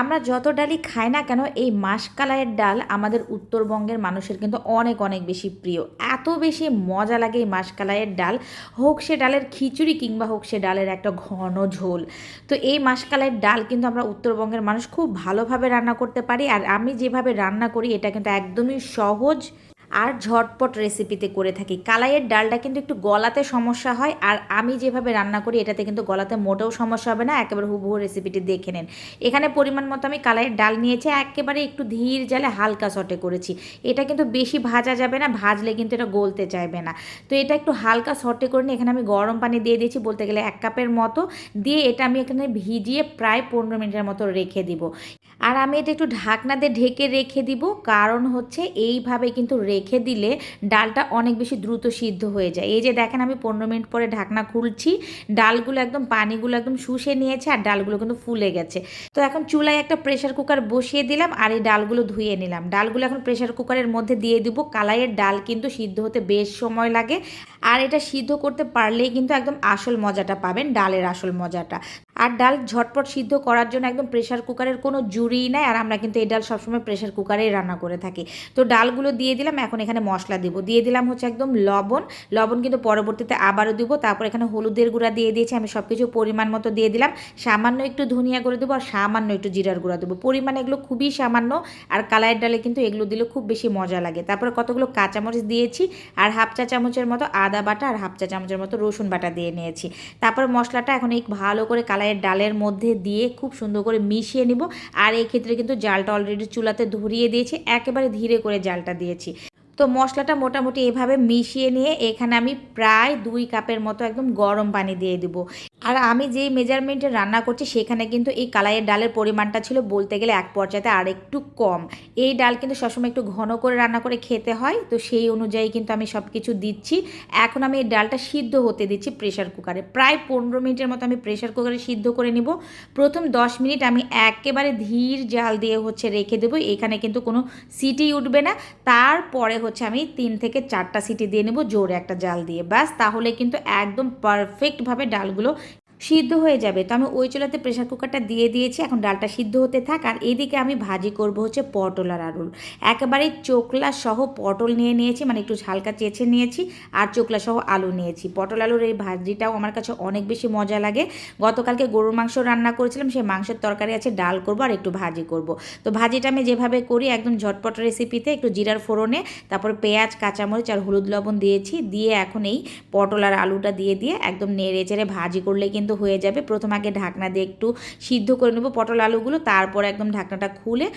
আমরা যত ডালই খাই না কেন, এই মাসকালাইয়ের ডাল আমাদের উত্তরবঙ্গের মানুষের কিন্তু অনেক অনেক বেশি প্রিয়। এত বেশি মজা লাগে এই মাসকালাইয়ের ডাল। হোক সে ডালের খিচুড়ি কিংবা হোক সে ডালের একটা ঘন ঝোল। তো এই মাসকালাইয়ের ডাল কিন্তু আমরা উত্তরবঙ্গের মানুষ খুব ভালোভাবে রান্না করতে পারি। আর আমি যেভাবে রান্না করি, এটা কিন্তু একদমই সহজ আর ঝটপট রেসিপিতে করে থাকি। কালাইয়ের ডালটা কিন্তু একটু গলাতে সমস্যা হয় আর আমি যেভাবে রান্না করি, এটাতে কিন্তু গলাতে মোটেও সমস্যা হবে না, একেবারে হুবহু রেসিপিটি দেখে নেন। এখানে পরিমাণ মতো আমি কালাইয়ের ডাল নিয়েছি, একেবারে একটু ধীর জালে হালকা সটে করেছি। এটা কিন্তু বেশি ভাজা যাবে না, ভাজলে কিন্তু এটা গলতে চাইবে না। তো এটা একটু হালকা সটে করে এখানে আমি গরম পানি দিয়ে দিয়েছি, বলতে গেলে এক কাপের মতো। দিয়ে এটা আমি এখানে ভিজিয়ে প্রায় পনেরো মিনিটের মতো রেখে দিব। আর আমি এটা একটু ঢাকনা দিয়ে ঢেকে রেখে দিব, কারণ হচ্ছে এইভাবে কিন্তু রেখে দিলে ডালটা অনেক বেশি দ্রুত সিদ্ধ হয়ে যায়। এই যে দেখেন আমি পনেরো মিনিট পরে ঢাকনা খুলছি, ডালগুলো একদম, পানিগুলো একদম শুষে নিয়েছে আর ডালগুলো কিন্তু ফুলে গেছে। তো এখন চুলায় একটা প্রেশার কুকার বসিয়ে দিলাম আর এই ডালগুলো ধুয়ে নিলাম। ডালগুলো এখন প্রেশার কুকারের মধ্যে দিয়ে দিব। কালাইয়ের ডাল কিন্তু সিদ্ধ হতে বেশ সময় লাগে। আর এটা সিদ্ধ করতে পারলেই কিন্তু একদম আসল মজাটা পাবেন, ডালের আসল মজাটা। আর ডাল ঝটপট সিদ্ধ করার জন্য একদম প্রেশার কুকারের কোনো জুড়িই নাই, আর আমরা কিন্তু এই ডাল সবসময় প্রেশার কুকারেই রান্না করে থাকি। তো ডালগুলো দিয়ে দিলাম, এখন এখানে মশলা দিব। দিয়ে দিলাম হচ্ছে একদম লবণ। লবণ কিন্তু পরবর্তীতে আবারও দিব। তারপর এখানে হলুদের গুঁড়া দিয়ে দিয়েছি, আমি সব কিছু পরিমাণ মতো দিয়ে দিলাম। সামান্য একটু ধনিয়া করে দেবো, আর সামান্য একটু জিরার গুঁড়া দেবো। পরিমাণ এগুলো খুবই সামান্য, আর কালাইয়ের ডালে কিন্তু এগুলো দিলে খুব বেশি মজা লাগে। তারপরে কতগুলো কাঁচামরিচ দিয়েছি, আর হাফ চা চামচের মতো আদা বাটা, আর হাফ চা চামচের মতো রসুন বাটা দিয়ে নিয়েছি। তারপর মশলাটা এখন এই ভালো করে কালাইয়ের ডালের মধ্যে দিয়ে খুব সুন্দর করে মিশিয়ে নিব। আর এই ক্ষেত্রে কিন্তু জালটা অলরেডি চুলাতে ধরিয়ে দিয়েছি। একেবারে ধীরে করে জালটা দিয়েছি। তো মশলাটা মোটামুটি এভাবে মিশিয়ে নিয়ে এখানে আমি প্রায় দুই কাপের মতো একদম গরম পানি দিয়ে দিব। আর আমি যেই মেজারমেন্টে রান্না করছি সেখানে কিন্তু এই কালাইয়ের ডালের পরিমাণটা ছিল বলতে গেলে এক পর্যায়ে আর একটু কম। এই ডাল কিন্তু সবসময় একটু ঘন করে রান্না করে খেতে হয়, তো সেই অনুযায়ী কিন্তু আমি সব কিছু দিচ্ছি। এখন আমি এই ডালটা সিদ্ধ হতে দিচ্ছি প্রেশার কুকারে প্রায় পনেরো মিনিটের মতো আমি প্রেশার কুকারে সিদ্ধ করে নিব। প্রথম দশ মিনিট আমি একেবারে ধীর জাল দিয়ে হচ্ছে রেখে দেবো, এখানে কিন্তু কোনো সিটি উঠবে না। তারপরে হচ্ছে আমি তিন থেকে চারটা সিটি দিয়ে নেব জোরে একটা জাল দিয়ে। ব্যাস, তাহলে কিন্তু একদম পারফেক্টভাবে ডালগুলো সিদ্ধ হয়ে যাবে। তো আমি ওই চুলাতে প্রেশার কুকারটা দিয়ে দিয়েছি, এখন ডালটা সিদ্ধ হতে থাক। আর এদিকে আমি ভাজি করব হচ্ছে পটল আর আলুর। একেবারে চোকলা সহ পটল নিয়ে নিয়েছি মানে একটু হালকা চেঁচে নিয়েছি, আর চোকলা সহ আলু নিয়েছি। পটল আলুর এই ভাজিটাও আমার কাছে অনেক বেশি মজা লাগে। গতকালকে গরুর মাংস রান্না করেছিলাম, সেই মাংসের তরকারি আছে, ডাল করব আর একটু ভাজি করব। তো ভাজিটা আমি যেভাবে করি, একদম ঝটপট রেসিপিতে একটু জিরার ফোড়নে, তারপর পেঁয়াজ, কাঁচামরিচ আর হলুদ লবণ দিয়েছি, দিয়ে এখন এই পটল আর আলুটা দিয়ে দিয়ে একদম নেড়ে চেড়ে ভাজি করলে কিন্তু হয়ে যাবে। প্রথম আগে ঢাকনা দিয়ে একটু সিদ্ধ করে নেব পটল আলুগুলো, তারপর একদম ঢাকনাটা খুলে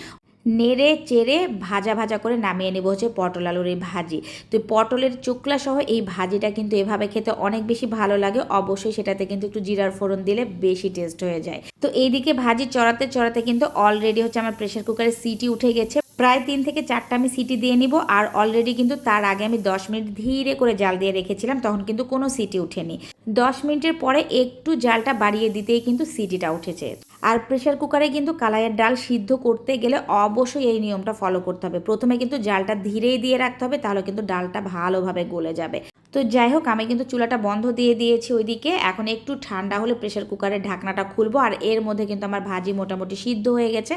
নেড়ে চেড়ে ভাজা ভাজা করে নামিয়ে নেব হচ্ছে পটল আলুর এই ভাজি। তো পটলের চোকলা সহ এই ভাজিটা কিন্তু এভাবে খেতে অনেক বেশি ভালো লাগে। অবশ্যই সেটাতে কিন্তু একটু জিরার ফোড়ন দিলে বেশি টেস্ট হয়ে যায়। তো এইদিকে ভাজি চড়াতে চড়াতে কিন্তু অলরেডি হচ্ছে আমার প্রেশার কুকারে সিটি উঠে গেছে। প্রায় তিন থেকে চারটা আমি সিটি দিয়ে নিব, আর অলরেডি কিন্তু তার আগে আমি দশ মিনিট ধীরে করে জাল দিয়ে রেখেছিলাম, তখন কিন্তু কোনো সিটি উঠেনি। দশ মিনিটের পরে একটু জালটা বাড়িয়ে দিতেই কিন্তু সিটিটা উঠেছে। আর প্রেশার কুকারে কিন্তু কালাইয়ের ডাল সিদ্ধ করতে গেলে অবশ্যই এই নিয়মটা ফলো করতে হবে। প্রথমে কিন্তু জালটা ধীরেই দিয়ে রাখতে হবে, তাহলে কিন্তু ডালটা ভালোভাবে গলে যাবে। তো যাই হোক, আমি কিন্তু চুলাটা বন্ধ দিয়ে দিয়েছি ওইদিকে। এখন একটু ঠান্ডা হলে প্রেশার কুকারের ঢাকনাটা খুলবো। আর এর মধ্যে কিন্তু আমার ভাজি মোটামুটি সিদ্ধ হয়ে গেছে।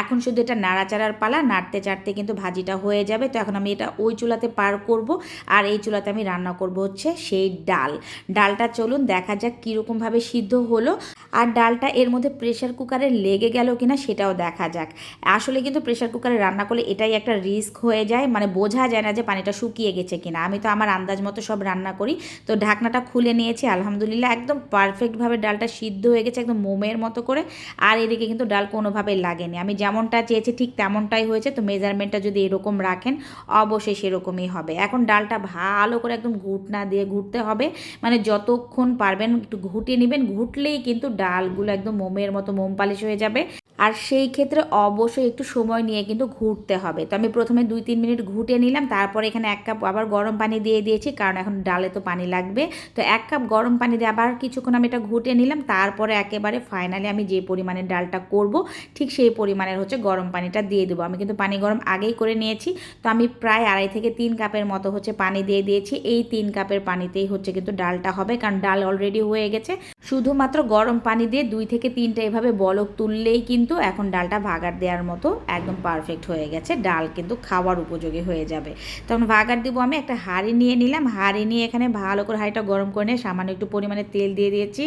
এখন শুধু এটা নাড়াচাড়ার পালা, নাড়তে চাড়তে কিন্তু ভাজিটা হয়ে যাবে। তো এখন আমি এটা ওই চুলাতে পার করব। আর এই চুলাতে আমি রান্না করব হচ্ছে সেই ডাল। ডালটা চলুন দেখা যাক কীরকমভাবে সিদ্ধ হলো। আর ডালটা এর মধ্যে প্রেশার কুকারে লেগে গেল কিনা সেটাও দেখা যাক। আসলে কিন্তু প্রেশার কুকারে রান্না করলে এটাই একটা রিস্ক হয়ে যায়। মানে বোঝা যায় না যে পানিটা শুকিয়ে গেছে কিনা। আমি তো আমার আন্দাজ মতো সব রান্না করি। তো ঢাকনাটা খুলে নিয়েছি, আলহামদুলিল্লাহ একদম পারফেক্টভাবে ডালটা সিদ্ধ হয়ে গেছে একদম মোমের মতো করে। আর এদিকে কিন্তু ডাল কোনোভাবে লাগেনি। আমি যেমনটা চেয়েছি ঠিক তেমনটাই হয়েছে। তো মেজারমেন্টটা যদি এরকম রাখেন, অবশ্যই সেরকমই হবে। এখন ডালটা ভালো করে একদম ঘুটনা দিয়ে ঘুরতে হবে। মানে যতক্ষণ পারবেন একটু ঘুটিয়ে নেবেন। ঘুটলেই কিন্তু ডালগুলো একদম মোমের মতো, মোম পালিশ হয়ে যাবে। আর সেই ক্ষেত্রে অবশ্যই একটু সময় নিয়ে কিন্তু ঘুরতে হবে। তো আমি প্রথমে দুই, তিন মিনিট ঘুটে নিলাম, তারপরে এখানে এক কাপ আবার গরম পানি দিয়ে দিয়েছি, কারণ এখন ডালে তো পানি লাগবে। তো এক কাপ গরম পানি দিয়ে আবার কিছুক্ষণ আমি এটা ঘুটে নিলাম, তারপরে একেবারে ফাইনালি আমি যে পরিমাণে ডালটা করব, ঠিক সেই পরিমাণের হচ্ছে গরম পানিটা দিয়ে দেবো। আমি কিন্তু পানি গরম আগেই করে নিয়েছি, তো আমি প্রায় আড়াই থেকে তিন কাপের মতো হচ্ছে পানি দিয়ে দিয়েছি। এই তিন কাপের পানিতেই হচ্ছে কিন্তু ডালটা হবে, কারণ ডাল অলরেডি হয়ে গেছে। শুধুমাত্র গরম পানি দিয়ে দুই থেকে তিনটা এভাবে বলক তুললেই কিন্তু কিন্তু এখন ডালটা ভাগার দেওয়ার মতো একদম পারফেক্ট হয়ে গেছে। ডাল কিন্তু খাওয়ার উপযোগী হয়ে যাবে। তখন ভাগার দিব আমি একটা হাঁড়ি নিয়ে নিলাম। হাঁড়ি নিয়ে এখানে ভালো করে হাঁড়িটা গরম করে নিয়ে সামান্য একটু পরিমাণে তেল দিয়ে দিয়েছি।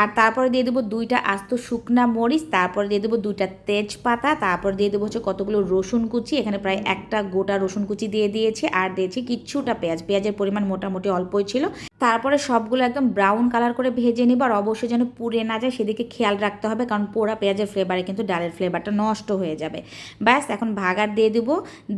আর তারপরে দিয়ে দেবো দুইটা আস্ত শুকনা মরিচ, তারপরে দিয়ে দেবো দুইটা তেজপাতা, তারপর দিয়ে দেবো হচ্ছে কতগুলো রসুন কুচি, এখানে প্রায় একটা গোটা রসুন কুচি দিয়ে দিয়েছি, আর দিয়েছি কিচ্ছুটা পেঁয়াজ। পেঁয়াজের পরিমাণ মোটামুটি অল্পই ছিল। তারপরে সবগুলো একদম ব্রাউন কালার করে ভেজে নিব, আর অবশ্যই যেন পুড়ে না যায়, সেদিকে খেয়াল রাখতে হবে, কারণ পোড়া পেঁয়াজের ফ্লেভারে কিন্তু ডালের ফ্লেভারটা নষ্ট হয়ে যাবে। ব্যাস, এখন ভাগার দিয়ে দেবো,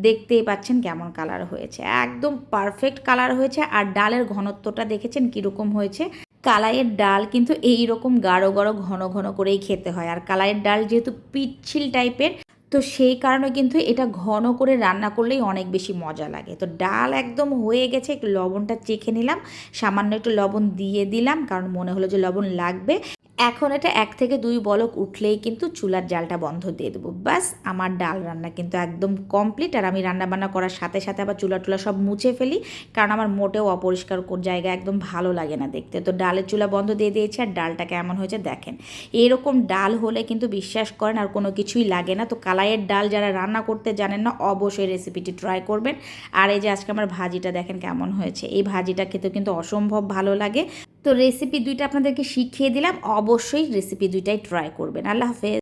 দেখতেই পাচ্ছেন কেমন কালার হয়েছে। একদম পারফেক্ট কালার হয়েছে, আর ডালের ঘনত্বটা দেখেছেন কীরকম হয়েছে। কালাইয়ের ডাল কিন্তু এই রকম গাঢ় গাঢ় ঘন ঘন করেই খেতে হয়। আর কালাইয়ের ডাল যেহেতু পিচ্ছিল টাইপের, তো সেই কারণে কিন্তু এটা ঘন করে রান্না করলেই অনেক বেশি মজা লাগে। তো ডাল একদম হয়ে গেছে লবণটা চেখে নিলাম। সামান্য একটু লবণ দিয়ে দিলাম, কারণ মনে হলো যে লবণ লাগবে। এখন এটা এক থেকে দুই বলক উঠলেই কিন্তু চুলার জালটা বন্ধ দিয়ে দেবো। ব্যাস, আমার ডাল রান্না কিন্তু একদম কমপ্লিট আর আমি রান্না বান্না করার সাথে সাথে আবার চুলা টুলা সব মুছে ফেলি, কারণ আমার মোটেও অপরিষ্কার কর- জায়গা একদম ভালো লাগে না দেখতে। তো ডালের চুলা বন্ধ দিয়ে দিয়েছি আর ডালটা কেমন হয়েছে দেখেন। এরকম ডাল হলে কিন্তু বিশ্বাস করেন আর কোনো কিছুই লাগে না। তো কালাইয়ের ডাল যারা রান্না করতে জানেন না, অবশ্যই রেসিপিটি ট্রাই করবেন। আর এই যে আজকে আমার ভাজিটা দেখেন কেমন হয়েছে। এই ভাজিটা খেতে কিন্তু অসম্ভব ভালো লাগে। তো রেসিপি দুইটা আপনাদেরকে শিখিয়ে দিলাম। অবশ্যই রেসিপি দুইটাই ট্রাই করবেন। আল্লাহ হাফেজ।